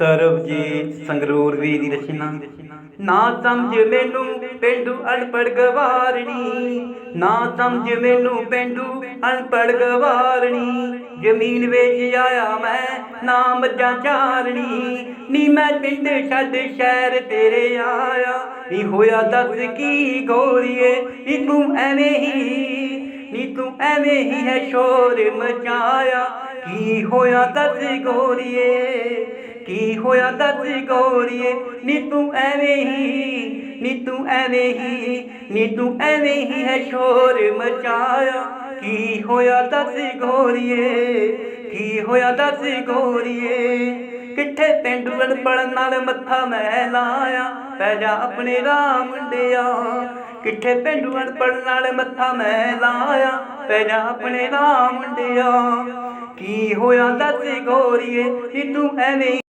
ਸਰਬਜੀਤ ਸੰਗਰੂਰ ਵੀ ਦੀ ਰਚਨਾ ਨਾ ਸਮਝ ਮੈਨੂੰ ਪਿੰਡੂ ਅਨਪੜ ਗਵਾਰਣੀ। ਨਾ ਸਮਝ ਮੈਨੂੰ ਪਿੰਡੂ ਅਨਪੜ ਗਵਾਰਣੀ। ਜ਼ਮੀਨ ਵੇਚ ਆਇਆ ਮੈਂ ਨਾ ਮੱਝਾਂ ਚਾਰਣੀ। ਨੀ ਮੈਂ ਪਿੰਡ ਛੱਡ ਸ਼ਹਿਰ ਤੇਰੇ ਆਇਆ। ਨੀ ਹੋਇਆ ਦੱਸ ਕੀ ਗੋਰੀਏ, ਨੀ ਤੂੰ ਐਵੇਂ ਹੀ, ਨੀ ਤੂੰ ਐਵੇਂ ਹੀ ਹੈ ਸ਼ੋਰ ਮਚਾਇਆ। ਕੀ ਹੋਇਆ ਦੱਸ ਗੋਰੀਏ? ਕੀ ਹੋਇਆ ਦੱਸ ਗੋਰੀਏ? ਨੀ ਤੂੰ ਐਵੇਂ ਹੀ, ਨੀ ਤੂੰ ਐਵੇਂ ਹੀ, ਨੀ ਤੂੰ ਐਵੇਂ ਹੀ ਹੈ ਸ਼ੋਰ ਮਚਾਇਆ। ਕੀ ਹੋਇਆ ਦੱਸ ਗੋਰੀਏ? ਕੀ ਹੋਇਆ ਦੱਸ ਗੋਰੀਏ? ਕਿੱਥੇ ਪਿੰਡੂ ਅਨਪੜ੍ਹ ਨਾਲ ਮੱਥਾ ਮੈਂ ਲਾਇਆ? ਪੈ ਜਾ ਆਪਣੇ ਰਾਹ ਮੁੰਡਿਆ। ਕਿੱਥੇ ਪਿੰਡੂ ਅਨਪੜ੍ਹ ਨਾਲ ਮੱਥਾ ਮੈਂ ਲਾਇਆ? ਪੈ ਜਾ ਆਪਣੇ ਰਾਮ ਮੁੰਡਿਆ। ਕੀ ਹੋਇਆ ਦੱਸ ਗੋਰੀਏ? ਨੀ ਤੂੰ ਐਵੇਂ